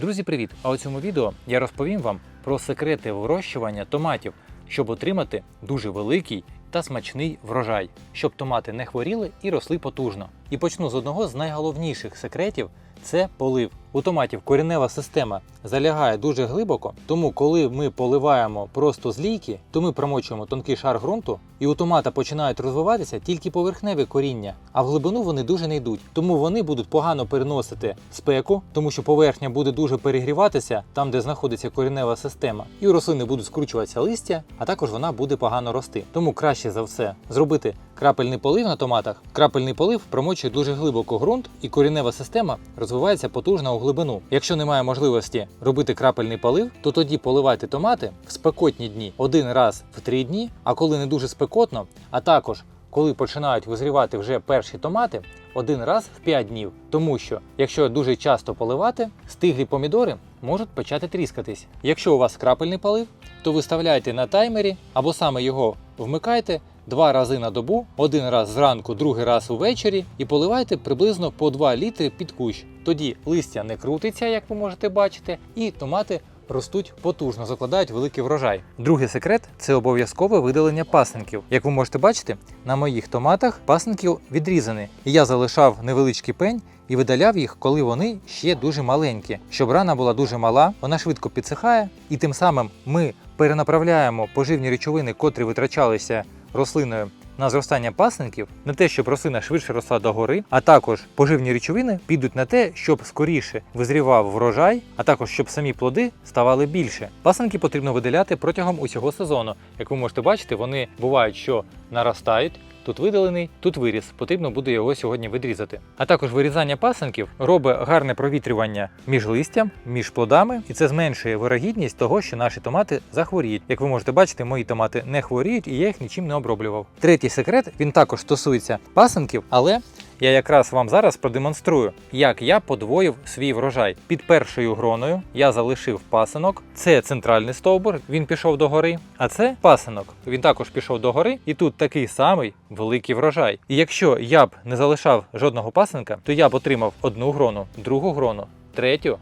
Друзі, привіт! А у цьому відео я розповім вам про секрети вирощування томатів, щоб отримати дуже великий та смачний врожай, щоб томати не хворіли і росли потужно. І почну з одного з найголовніших секретів це полив. У томатів коренева система залягає дуже глибоко, тому коли ми поливаємо просто з лійки, то ми промочуємо тонкий шар ґрунту, і у томата починають розвиватися тільки поверхневі коріння, а в глибину вони дуже не йдуть. Тому вони будуть погано переносити спеку, тому що поверхня буде дуже перегріватися там, де знаходиться коренева система, і у рослини будуть скручуватися листя, а також вона буде погано рости. Тому краще за все зробити крапельний полив на томатах. Крапельний полив промочує дуже глибоко ґрунт, і коренева система розвивається потужно у глибину. Якщо немає можливості робити крапельний полив, то тоді поливайте томати в спекотні дні один раз в три дні, а коли не дуже спекотно, а також коли починають визрівати вже перші томати, один раз в 5 днів. Тому що, якщо дуже часто поливати, стиглі помідори можуть почати тріскатись. Якщо у вас крапельний полив, то виставляйте на таймері або саме його вмикайте два рази на добу, один раз зранку, другий раз увечері, і поливайте приблизно по 2 літри під кущ. Тоді листя не крутиться, як ви можете бачити, і томати ростуть потужно, закладають великий врожай. Другий секрет це обов'язкове видалення пасинків. Як ви можете бачити, на моїх томатах пасинків відрізані, і я залишав невеличкий пень. І видаляв їх, коли вони ще дуже маленькі, щоб рана була дуже мала, вона швидко підсихає, і тим самим ми перенаправляємо поживні речовини, котрі витрачалися рослиною на зростання пасенків, на те, щоб рослина швидше росла догори, а також поживні речовини підуть на те, щоб скоріше визрівав врожай, а також щоб самі плоди ставали більше. Пасенки потрібно видаляти протягом усього сезону. Як ви можете бачити, вони бувають, що наростають. Тут видалений, тут виріс. Потрібно буде його сьогодні відрізати. А також вирізання пасинків робить гарне провітрювання між листям, між плодами, і це зменшує вирогідність того, що наші томати захворіють. Як ви можете бачити, мої томати не хворіють і я їх нічим не оброблював. Третій секрет він також стосується пасенків, але я якраз вам зараз продемонструю, як я подвоїв свій врожай. Під першою гроною я залишив пасинок. Це центральний стовбур, він пішов до гори, а це пасинок. Він також пішов до гори, і тут такий самий великий врожай. І якщо я б не залишав жодного пасинка, то я б отримав одну грону, другу грону, третю,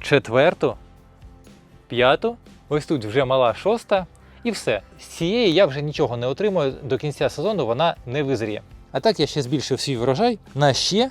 четверту, п'яту. Ось тут вже мала шоста, і все. З цієї я вже нічого не отримую до кінця сезону, вона не визріє. А так я ще збільшив свій врожай на ще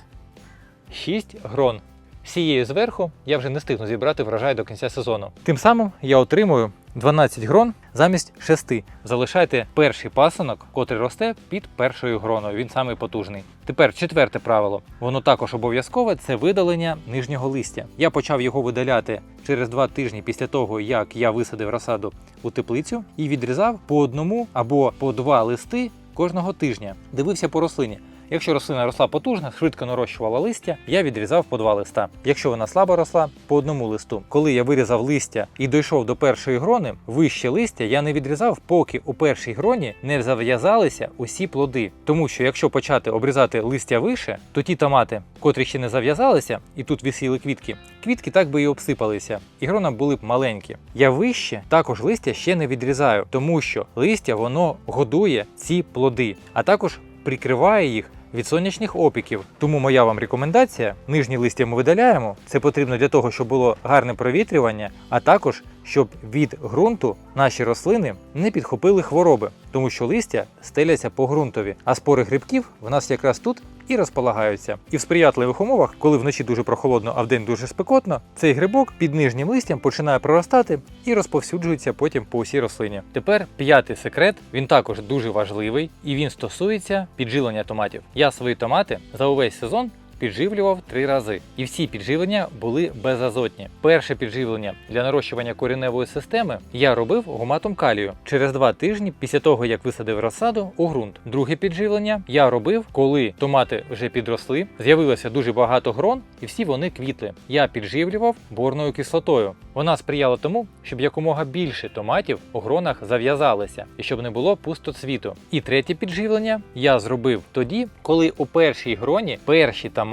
6 грон. Всією зверху я вже не встигну зібрати врожай до кінця сезону. Тим самим я отримую 12 грон замість 6. Залишайте перший пасинок, котрий росте під першою гроною. Він самий потужний. Тепер четверте правило. Воно також обов'язкове це видалення нижнього листя. Я почав його видаляти через два тижні після того, як я висадив розсаду у теплицю і відрізав по одному або по два листи кожного тижня. Дивився по рослині. Якщо рослина росла потужно, швидко нарощувала листя, я відрізав по два листа. Якщо вона слабо росла, по одному листу. Коли я вирізав листя і дійшов до першої грони, вище листя я не відрізав, поки у першій гроні не зав'язалися усі плоди. Тому що якщо почати обрізати листя вище, то ті томати, котрі ще не зав'язалися, і тут висіли квітки, квітки так би і обсипалися, і грона були б маленькі. Я вище також листя ще не відрізаю, тому що листя воно годує ці плоди, а також прикриває їх від сонячних опіків. Тому моя вам рекомендація: нижні листя ми видаляємо. Це потрібно для того, щоб було гарне провітрювання, а також щоб від ґрунту наші рослини не підхопили хвороби, тому що листя стеляться по ґрунтові, а спори грибків в нас якраз тут і розполагаються. І в сприятливих умовах, коли вночі дуже прохолодно, а вдень дуже спекотно, цей грибок під нижнім листям починає проростати і розповсюджується потім по усій рослині. Тепер п'ятий секрет, він також дуже важливий і він стосується підживлення томатів. Я свої томати за увесь сезон. Підживлював три рази, і всі підживлення були безазотні. Перше підживлення для нарощування кореневої системи я робив гуматом калію через два тижні після того, як висадив розсаду у ґрунт. Друге підживлення я робив, коли томати вже підросли, з'явилося дуже багато грон, і всі вони квітли. Я підживлював борною кислотою. Вона сприяла тому, щоб якомога більше томатів у гронах зав'язалися і щоб не було пустоцвіту. І третє підживлення я зробив тоді, коли у першій гроні перші томати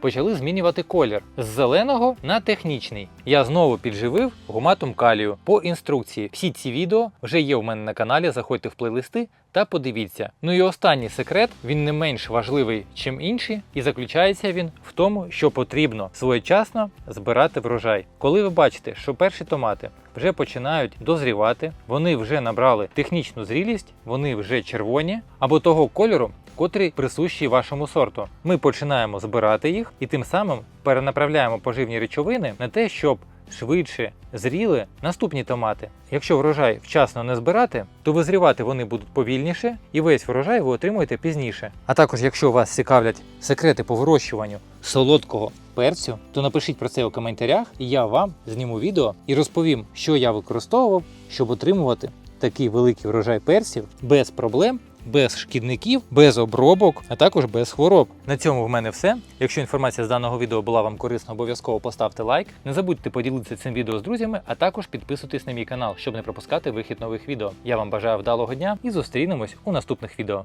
почали змінювати колір з зеленого на технічний. Я знову підживив гуматом калію по інструкції. Всі ці відео вже є у мене на каналі. Заходьте в плейлисти та подивіться. Ну і останній секрет, він не менш важливий, чим інші, і заключається він в тому, що потрібно своєчасно збирати врожай. Коли ви бачите, що перші томати вже починають дозрівати, вони вже набрали технічну зрілість, вони вже червоні або того кольору, котрий присущий вашому сорту. Ми починаємо збирати їх і тим самим перенаправляємо поживні речовини на те, щоб швидше зріли наступні томати. Якщо врожай вчасно не збирати, то визрівати вони будуть повільніше, і весь врожай ви отримуєте пізніше. А також, якщо вас цікавлять секрети по вирощуванню солодкого перцю, то напишіть про це у коментарях, і я вам зніму відео і розповім, що я використовував, щоб отримувати такий великий врожай перців без проблем. Без шкідників, без обробок, а також без хвороб. На цьому в мене все. Якщо інформація з даного відео була вам корисна, обов'язково поставте лайк. Не забудьте поділитися цим відео з друзями, а також підписуйтесь на мій канал, щоб не пропускати вихід нових відео. Я вам бажаю вдалого дня і зустрінемось у наступних відео.